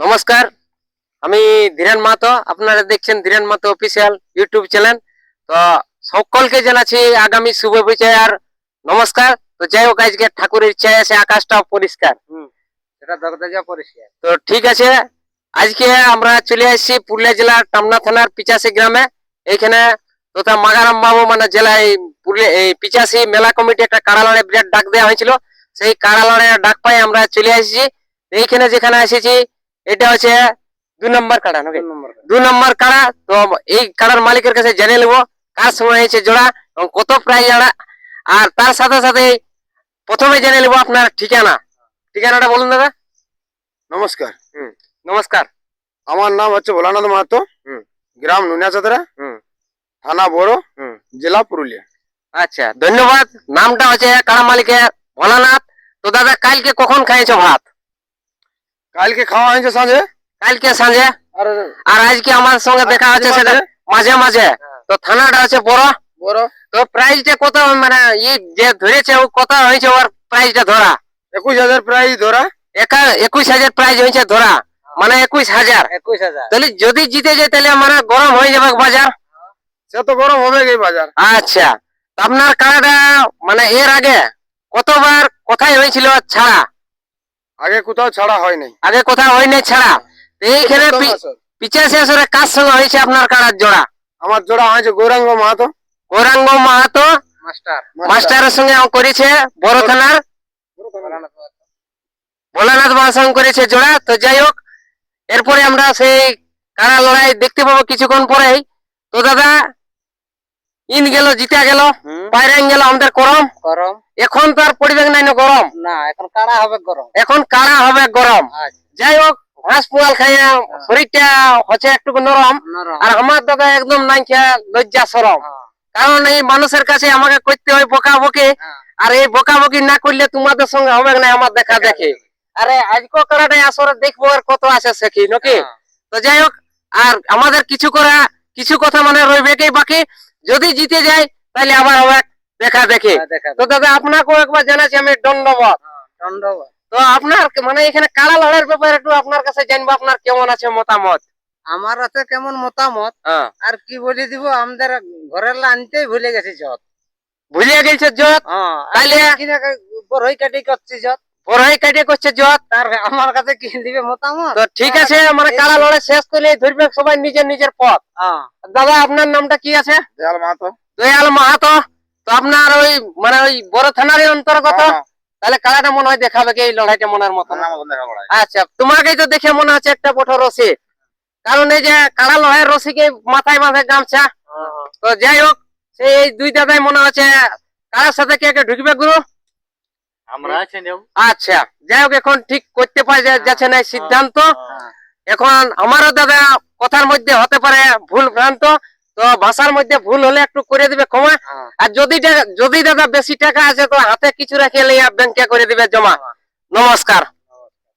নমস্কার আমি ধীরেন মাহাতো। আপনারা দেখছেন Dhiren Mahato official YouTube channel তো সকলকে জানাচ্ছি আগামী শুভ বিজয়ার নমস্কার। তো যাই হোক আজকে ঠাকুরের ইচ্ছায় আছে আকাশটা পরিষ্কার। সেটা যা পরিষ্কার। তো ঠিক আছে আজকে আমরা চলে আসছি পুরুলিয়া জেলার টামনা থানার পিচাশি গ্রামে। এইখানে তথা মাগারাম বাবু মানে জেলায় পুরুলিয়া এই পিচাশি মেলা কমিটি একটা কারালড়ে বিরাট ডাক দেওয়া হয়েছিল। সেই কারালড়ে ডাক পাই আমরা চলে এসেছি এইখানে যেখানে এসেছি এটা হচ্ছে দুই নম্বর কাড়া নাকি? তিন নম্বর দু নম্বর কাড়া তো এই কাড়ার মালিকের কাছে জেনে নেব কার সময় হয়েছে জোড়া এবং কত প্রাইজ জোড়া আর তার সাথে সাথে প্রথমে জেনে নেব আপনার ঠিকানা। ঠিকানাটা বলুন দাদা। নমস্কার। নমস্কার। আমার নাম হচ্ছে ভোলানাথ মাহাতো। হুম। গ্রাম নুনিয়াচাতরা হুম। থানা বড়। হুম। জেলা পুরুলিয়া। আচ্ছা ধন্যবাদ। নামটা হচ্ছে কাড়া মালিকের ভোলানাথ। তো দাদা কালকে কখন খাইছো ভাত? কালকে খাওয়া হয়েছে সাঁঝে? কালকে সাঁঝে? আর আর আজকে আমার সঙ্গে দেখা হচ্ছে সেটা মাঝে? মাঝে তো থানাটা আছে বড়। বড়? তো প্রাইসটা কত মানে ই যে ধরেছে ও কত হয়েছে ওর প্রাইসটা ধরা? একুশ হাজার প্রাইজ ধরা। একা একুশ হাজার প্রাইস হয়েছে ধরা। মানে একুশ হাজার। একুশ হাজার। তাহলে যদি জিতে যায় তাহলে মানে গরম হয়ে যাবে বাজার? সে তো গরম হবে বাজার। আচ্ছা। আপনার কাড়াটা মানে এর আগে কতবার কোথায় হয়েছিল ছাড়া? আগে কোথাও ছাড়া হয় নাই। আগে কোথাও হয়নি ছাড়া। এইখানে। পিচাশি আসরে। কার সঙ্গে হয়েছে আপনার কাড়ার জোড়া? আমার জোড়া হয়েছে গৌরাঙ্গ মাহাতো। গৌরাঙ্গ মাহাতো মাস্টার। মাস্টারের সঙ্গে করেছে বড় থানার। ভোলানাথ বাবার সঙ্গে করেছে জোড়া তো যাই হোক এরপরে আমরা সেই কারা লড়াই দেখতে পাবো কিছুক্ষণ পরেই। তো দাদা ইন গেল জিতা গেল বাইরে গেল আমাদের গরম। গরম। এখন তো আর পরিবেশ নাই না গরম। না এখন কাড়া হবে গরম। এখন হবে গরম। আচ্ছা। যাই হোক ঘাস পুয়াল খাইয়া শরীরটা হচ্ছে একটু নরম। আর আমার দাদা একদম নাই খেয়া লজ্জা সরম। হ্যাঁ, কারণ এই মানুষের কাছে আমাকে করতে হয় বকা বকে হ্যাঁ। আর এই বকা বকি না করলে তোমাদের সঙ্গে হবে না আমার দেখা দেখে আরে আজকে কারাটাই আসরে দেখব আর কত আছে সেখি নাকি? হ্যাঁ, তো যাই হোক আর আমাদের কিছু করা কিছু কথা মানে রইবে কি বাকি। যদি জিতে যায় তাহলে আবার হবে দেখা দেখে। হ্যাঁ, তো দাদা আপনাকেও একবার জানাচ্ছি আমি দণ্ডবাদ তো আপনার মানে এখানে কারা লড়াইয়ের ব্যাপারে একটু আপনার কাছে জানব আপনার কেমন আছে মতামত? আমার আছে কেমন মতামত? হ্যাঁ। আর কি বলে দিব আমাদের ঘরের আনতেই ভুলে গেছি যত ভুলে গেছে যত হ্যাঁ তাইলে কিনা বড়ই কাটি করছি যত বড়াই কাটে করছে যত তার আমার কাছে কি দিবে মতামত? তো ঠিক আছে মানে কারা লড়াই শেষ করলে ধরবে সবাই নিজের নিজের পথ। হ্যাঁ। দাদা আপনার নামটা কি আছে? দয়াল মাহাতো। দয়াল মাহাতো। তো আপনার ওই মানে ওই বড় থানারই অন্তর্গত? হ্যাঁ, তাহলে কারাটা মনে হয় দেখাবে কি এই লড়াইটা মনের মতো? হ্যাঁ, আমার দেখা পড়ায়। আচ্ছা তোমাকেই তো দেখে মনে হচ্ছে একটা বড় রসি কারণ এই যে কারা লড়াইয়ের রসিকে মাথায় মাথায় গামছা। তো যাই হোক সেই দুই দাদাই মনে হচ্ছে কারার সাথে কে কে ঢুকবে গুরু? আছি আচ্ছা যাই হোক এখন ঠিক করতে পারে যাচ্ছে না সিদ্ধান্ত। হ্যাঁ। এখন আমারও দাদা কথার মধ্যে হতে পারে ভুল ভ্রান্ত তো ভাষার মধ্যে ভুল হলে একটু করে দিবে ক্ষমা। হ্যাঁ। আর যদি যদি দাদা বেশি টাকা আছে তো হাতে কিছু রেখে লিয়া ব্যাংকে করে দিবে জমা। নমস্কার।